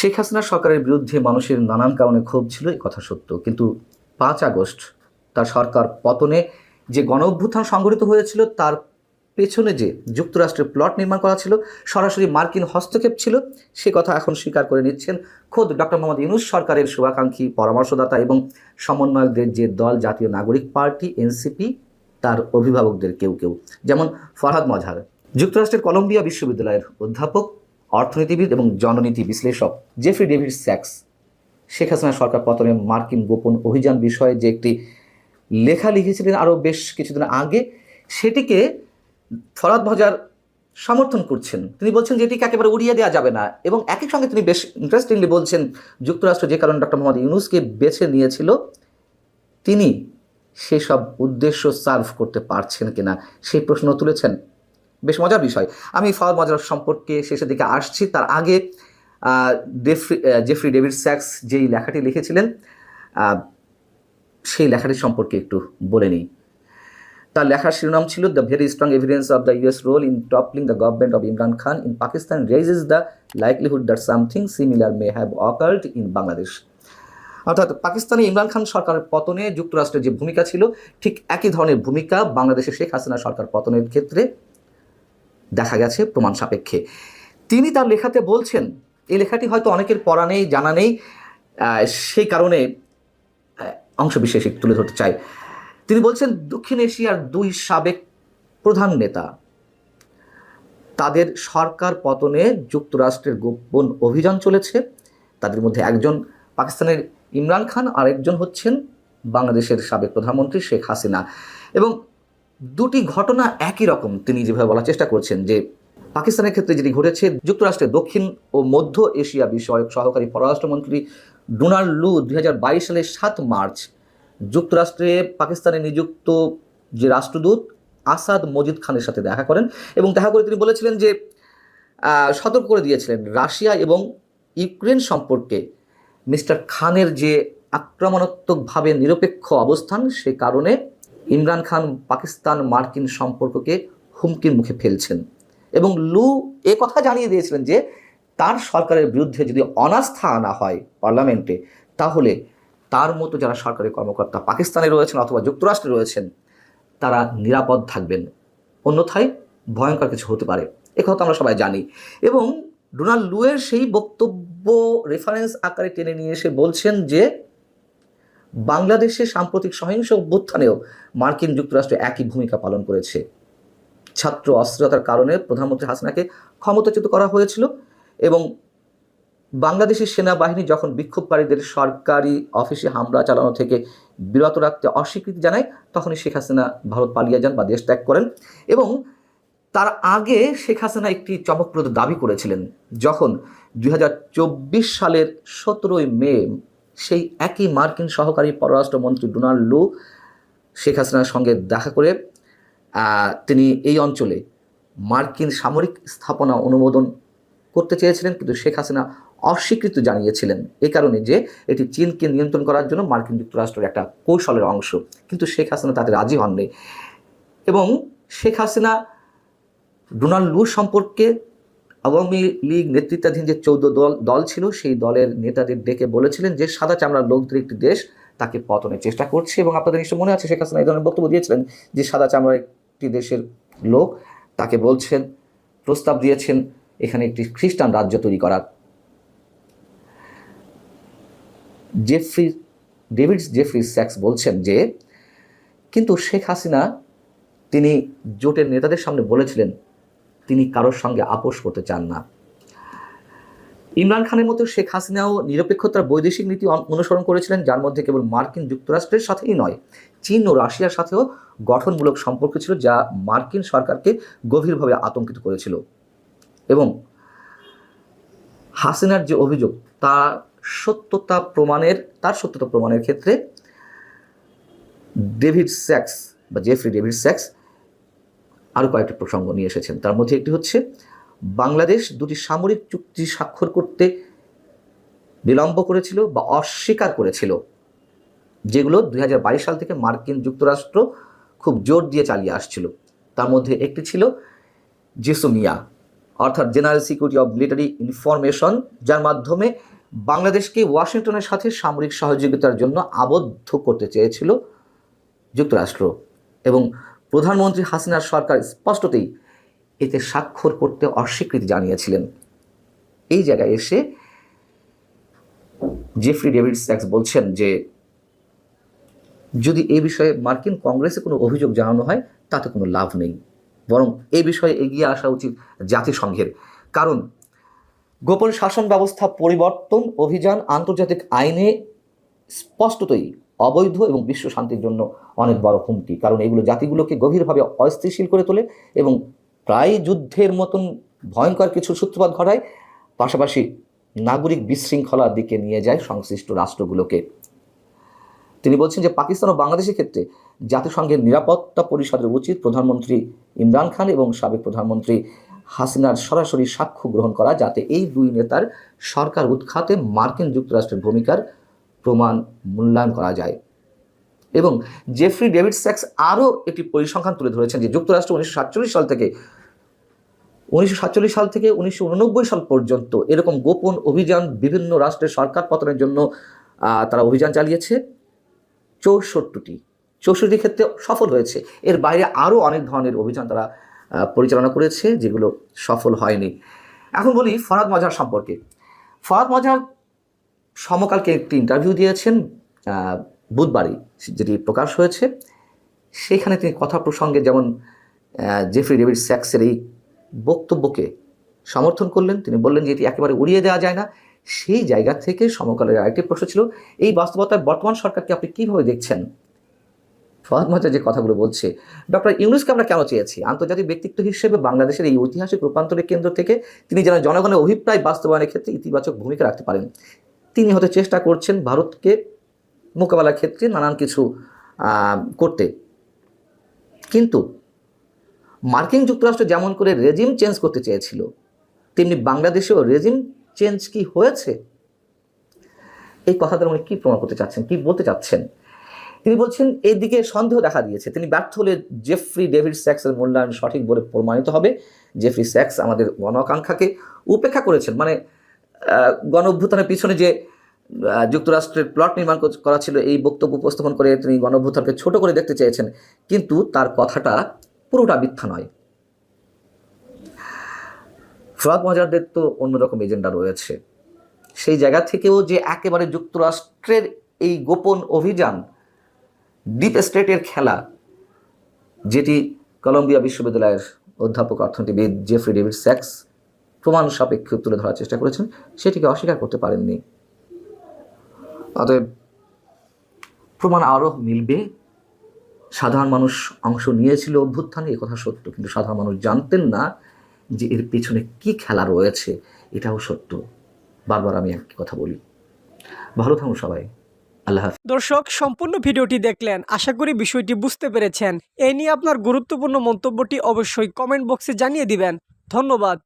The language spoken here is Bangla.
শেখ হাসিনা সরকারের বিরুদ্ধে মানুষের নানান কারণে ক্ষোভ ছিল এই কথা সত্য। কিন্তু পাঁচ আগস্ট তার সরকার পতনে যে গণ অভ্যুত্থান সংঘটিত হয়েছিল, তার পেছনে যে যুক্তরাষ্ট্রের প্লট নির্মাণ করা ছিল, সরাসরি মার্কিন হস্তক্ষেপ ছিল, সে কথা এখন স্বীকার করে নিচ্ছেন খোদ ডক্টর মোহাম্মদ ইউনুস সরকারের শুভাকাঙ্ক্ষী পরামর্শদাতা এবং সমন্বয়কদের যে দল, জাতীয় নাগরিক পার্টি এনসিপি তার অভিভাবকদের কেউ কেউ। যেমন ফরহাদ মজহার। যুক্তরাষ্ট্রের কলম্বিয়া বিশ্ববিদ্যালয়ের অধ্যাপক অর্থনীতিবিদ এবং জননীতি বিশ্লেষক জেফ্রি ডেভিড স্যাক্স, শেখ হাসিনা সরকার পতনে মার্কিন গোপন অভিযান বিষয়ে যে একটি লেখা লিখেছিলেন আরও বেশ কিছুদিন আগে, সেটিকে ফরাদ মজার সমর্থন করছেন। তিনি বলছেন যে এটিকে একেবারে উড়িয়ে দেওয়া যাবে না এবং একই সঙ্গে তিনি বেশ ইন্টারেস্টিংলি বলছেন, যুক্তরাষ্ট্র যে কারণে ডক্টর মোহাম্মদ ইউনুসকে বেছে নিয়েছিল, তিনি সেসব উদ্দেশ্য সার্ভ করতে পারছেন কিনা, সেই প্রশ্ন তুলেছেন। বেশ মজার বিষয়। আমি ফাওয়াদ মজার সম্পর্কে শেষের দিকে আসছি। তার আগে ডেফ্রি জেফ্রি ডেভিড স্যাক্স যেই লেখাটি লিখেছিলেন সেই লেখাটি সম্পর্কে একটু বলে নিই। তার লেখার শিরোনাম ছিল the very strong evidence of the US role in toppling the government of Imran Khan in Pakistan raises the likelihood that something similar may have occurred in Bangladesh অর্থাৎ পাকিস্তানে ইমরান খান সরকারের পতনে যুক্তরাষ্ট্রের যে ভূমিকা ছিল, ঠিক একই ধরনের ভূমিকা বাংলাদেশে শেখ হাসিনা সরকার পতনের ক্ষেত্রে। দেখা গেছে প্রমাণ সাপেক্ষে। তিনি তার লেখাতে বলছেন এই লেখাটি হয়তো অনেকের পড়া নেই জানা নেই সেই কারণে আহ, অংশ বিশেষ একটু তুলে ধরতে চাই। তিনি বলছেন দক্ষিণ এশিয়ার দুই সাবেক প্রধান নেতা তাদের সরকার পতনে যুক্তরাষ্ট্রের গোপন অভিযান চলেছে। তাদের মধ্যে একজন পাকিস্তানের ইমরান খান আর একজন হচ্ছেন বাংলাদেশের সাবেক প্রধানমন্ত্রী শেখ হাসিনা। এবং দুটি ঘটনা একই রকম, তিনি যেভাবে বলার চেষ্টা করছেন যে পাকিস্তানের ক্ষেত্রে যেটি ঘটেছে, যুক্তরাষ্ট্রের দক্ষিণ ও মধ্য এশিয়া বিষয়ক সহকারী পররাষ্ট্রমন্ত্রী ডোনাল্ড লু দু হাজার বাইশ সালের সাত মার্চ যুক্তরাষ্ট্রে পাকিস্তানে নিযুক্ত যে রাষ্ট্রদূত আসাদ মজিদ খানের সাথে দেখা করেন এবং দেখা করে তিনি বলেছিলেন যে সতর্ক করে দিয়েছিলেন রাশিয়া এবং ইউক্রেন সম্পর্কে মিস্টার খানের যে আক্রমণাত্মকভাবে নিরপেক্ষ অবস্থান সে কারণে ইমরান খান পাকিস্তান মার্কিন সম্পর্ককে হুমকির মুখে ফেলছেন। এবং লু এ কথা জানিয়ে দিয়েছিলেন যে, তার সরকারের বিরুদ্ধে যদি অনাস্থা আনা হয় পার্লামেন্টে, তাহলে তার মতো যারা সরকারি কর্মকর্তা পাকিস্তানে রয়েছেন অথবা যুক্তরাষ্ট্রে রয়েছেন, তারা নিরাপদ থাকবেন। অন্যথায় ভয়ঙ্কর কিছু হতে পারে। কথা আমরা সবাই জানি। এবং ডোনাল্ড লুয়ের সেই বক্তব্য রেফারেন্স আকারে টেনে নিয়ে এসে বলছেন যে বাংলাদেশে সাম্প্রতিক সহিংস অভ্যুত্থানেও মার্কিন যুক্তরাষ্ট্র একই ভূমিকা পালন করেছে। ছাত্র অস্থিরতার কারণে প্রধানমন্ত্রী হাসিনাকে ক্ষমতাচ্যুত করা হয়েছিল এবং বাংলাদেশের সেনাবাহিনী যখন বিক্ষোভকারীদের সরকারি অফিসে হামলা চালানো থেকে বিরত রাখতে অস্বীকৃতি জানায়, তখনই শেখ হাসিনা ভারত পালিয়ে যান বা দেশ ত্যাগ করেন এবং তার আগে শেখ হাসিনা একটি চমকপ্রদ দাবি করেছিলেন, যখন দুই হাজার চব্বিশ সালের সতেরোই মে সেই একই মার্কিন সহকারী পররাষ্ট্রমন্ত্রী ডোনাল্ড লু, শেখ হাসিনার সঙ্গে দেখা করে তিনি এই অঞ্চলে মার্কিন সামরিক স্থাপনা অনুমোদন করতে চেয়েছিলেন, কিন্তু শেখ হাসিনা অস্বীকৃতি জানিয়েছিলেন এই কারণে যে এটি চীনকে নিয়ন্ত্রণ করার জন্য মার্কিন যুক্তরাষ্ট্রের একটা কৌশলের অংশ। কিন্তু শেখ হাসিনা তাতে রাজি হননি। এবং শেখ হাসিনা ডোনাল্ড লু সম্পর্কে আওয়ামী লীগ নেতৃত্বাধীন যে চৌদ্দ দল দল ছিল, সেই দলের নেতাদের ডেকে বলেছিলেন যে সাদা চামড়ার লোকদের একটি দেশ তাকে পতনের চেষ্টা করছে এবং আপনাদের নিশ্চয় মনে আছে, শেখ হাসিনা এই ধরনের বক্তব্য দিয়েছিলেন যে সাদা চামড়ার একটি দেশের লোক তাকে বলছেন, প্রস্তাব দিয়েছেন, এখানে একটি খ্রিস্টান রাজ্য তৈরি করার। জেফ্রি, ডেভিড জেফ্রি স্যাক্স বলছেন যে, কিন্তু শেখ হাসিনা তিনি জোটের নেতাদের সামনে বলেছিলেন তিনি কারোর সঙ্গে আপোষ করতে চান না। ইমরান খানের মতো শেখ হাসিনাও নিরপেক্ষতার বৈদেশিক নীতি অনুসরণ করেছিলেন, যার মধ্যে কেবল মার্কিন যুক্তরাষ্ট্রের সাথেই নয়, চীন ও রাশিয়ার সাথেও গঠনমূলক সম্পর্ক ছিল, যা মার্কিন সরকারকে গভীরভাবে আতঙ্কিত করেছিল। এবং হাসিনার যে অভিযোগ তার সত্যতা প্রমাণের তার সত্যতা প্রমাণের ক্ষেত্রে ডেভিড স্যাক্স বা জেফ্রি ডেভিড স্যাক্স আরও কয়েকটি প্রসঙ্গ নিয়ে এসেছেন। তার মধ্যে একটি হচ্ছে, বাংলাদেশ দুটি সামরিক চুক্তি স্বাক্ষর করতে বিলম্ব করেছিল বা অস্বীকার করেছিল, যেগুলো দু হাজার বাইশ সাল থেকে মার্কিন যুক্তরাষ্ট্র খুব জোর দিয়ে চালিয়ে আসছিল। তার মধ্যে একটি ছিল জেসোমিয়া অর্থাৎ general security of military information, যার মাধ্যমে বাংলাদেশকে ওয়াশিংটনের সাথে সামরিক সহযোগিতার জন্য আবদ্ধ করতে চেয়েছিল যুক্তরাষ্ট্র এবং প্রধানমন্ত্রী হাসিনার সরকার স্পষ্টতেই এতে স্বাক্ষর করতে অস্বীকৃতি জানিয়েছিলেন। এই জায়গায় এসে জেফরি ডেভিড স্যাক্স বলছেন যে, যদি এই বিষয়ে মার্কিন কংগ্রেসে কোনো অভিযোগ জানানো হয়, তাতে কোনো লাভ নেই। বরং এ বিষয়ে এগিয়ে আসা উচিত জাতিসংঘের। কারণ, গোপন শাসন ব্যবস্থা পরিবর্তন অভিযান আন্তর্জাতিক আইনে স্পষ্টতই অবৈধ এবং বিশ্ব শান্তির জন্য অনেক বড় হুমকি। কারণ এগুলো জাতিগুলোকে গভীরভাবে অস্থিতিশীল করে তোলে এবং প্রায় যুদ্ধের মতন ভয়ঙ্কর কিছু সূত্রপাত ঘটায়। পাশাপাশি নাগরিক বিশৃঙ্খলার দিকে নিয়ে যায় সংশ্লিষ্ট রাষ্ট্রগুলোকে। তিনি বলছেন যে পাকিস্তান ও বাংলাদেশের ক্ষেত্রে জাতিসংঘের নিরাপত্তা পরিষদের উচিত প্রধানমন্ত্রী ইমরান খান এবং সাবেক প্রধানমন্ত্রী হাসিনার সরাসরি সাক্ষ্য গ্রহণ করা, যাতে এই দুই নেতার সরকার উৎখাতে মার্কিন যুক্তরাষ্ট্রের ভূমিকার প্রমাণ মূল্যায়ন করা যায়। এবং জেফ্রি ডেভিড স্যাক্স আরও একটি পরিসংখ্যান তুলে ধরেছেন যে যুক্তরাষ্ট্র উনিশশো সাতচল্লিশ সাল থেকে, উনিশশো সাতচল্লিশ সাল থেকে উনিশশো উননব্বই সাল পর্যন্ত এরকম গোপন অভিযান বিভিন্ন রাষ্ট্রের সরকার পতনের জন্য তারা অভিযান চালিয়েছে। চৌষট্টিটি চৌষট্টি ক্ষেত্রে সফল হয়েছে। এর বাইরে আরও অনেক ধরনের অভিযান তারা পরিচালনা করেছে যেগুলো সফল হয়নি। এখন বলি ফরাদ মজার সম্পর্কে। ফরাদ মজার সমকালকে একটি ইন্টারভিউ দিয়েছেন বুধবারই, যেটি প্রকাশ হয়েছে। সেখানে তিনি কথা প্রসঙ্গে যেমন জেফ্রি ডেভিড স্যাক্সের এই বক্তব্যকে সমর্থন করলেন। তিনি বললেন যে এটি একেবারে উড়িয়ে দেওয়া যায় না। সেই জায়গা থেকে সমকালের আরেকটি প্রশ্ন ছিল, এই বাস্তবতায় বর্তমান সরকারকে আপনি কীভাবে দেখছেন? ফহাদ যে কথাগুলো বলছে, ডক্টর ইউনুসকে আমরা কেন চেয়েছি? আন্তর্জাতিক ব্যক্তিত্ব হিসেবে বাংলাদেশের এই ঐতিহাসিক রূপান্তরের কেন্দ্র থেকে তিনি যেন জনগণের অভিপ্রায় বাস্তবায়নের ক্ষেত্রে ইতিবাচক ভূমিকা রাখতে পারেন। তিনি হয়তো চেষ্টা করছেন ভারতকে মোকাবেলার ক্ষেত্রে নানান কিছু করতে। কিন্তু মার্কিন যুক্তরাষ্ট্র যেমন করে রেজিম চেঞ্জ করতে চেয়েছিল, তেমনি বাংলাদেশেও রেজিম চেঞ্জ কি হয়েছে? এই কথাটার উনি কী প্রমাণ করতে চাচ্ছেন, কি বলতে চাচ্ছেন? তিনি বলছেন, এদিকে সন্দেহ দেখা দিয়েছে। তিনি ব্যর্থ হলে জেফ্রি ডেভিড স্যাক্সের মূল্যায়ন সঠিক বলে প্রমাণিত হবে। জেফ্রি স্যাক্স আমাদের গণ আকাঙ্ক্ষাকে উপেক্ষা করেছেন। মানে গণ অভ্যুত্থানের পিছনে যে যুক্তরাষ্ট্রের প্লট নির্মাণ করা ছিল, এই বক্তব্য উপস্থাপন করে তিনি গণ অভ্যুত্থানকে ছোট করে দেখতে চেয়েছেন। কিন্তু তার কথাটা পুরোটা মিথ্যা নয়। ফরাদ মজারদের তো অন্যরকম এজেন্ডা রয়েছে। সেই জায়গা থেকেও যে একেবারে যুক্তরাষ্ট্রের এই গোপন অভিযান ডিপ স্টেটের খেলা, যেটি কলম্বিয়া বিশ্ববিদ্যালয়ের অধ্যাপক অর্থনীতিবিদ জেফ্রি ডেভিড স্যাক্স প্রমাণ সাপেক্ষে তুলে ধরার চেষ্টা করেছেন, সেটিকে অস্বীকার করতে পারেননি। অতএব প্রমাণ আরও মিলবে। সাধারণ মানুষ অংশ নিয়েছিল অভ্যুত্থানে কথা সত্য, কিন্তু সাধারণ মানুষ জানতেন না যে এর পেছনে কি খেলা রয়েছে, এটাও সত্য। বারবার আমি একই কথা বলি। ভালো থাকুন সবাই। আল্লাহ দর্শক, সম্পূর্ণ ভিডিওটি দেখলেন, আশা করি বিষয়টি বুঝতে পেরেছেন। এ নিয়ে আপনার গুরুত্বপূর্ণ মন্তব্যটি অবশ্যই কমেন্ট বক্সে জানিয়ে দিবেন। ধন্যবাদ।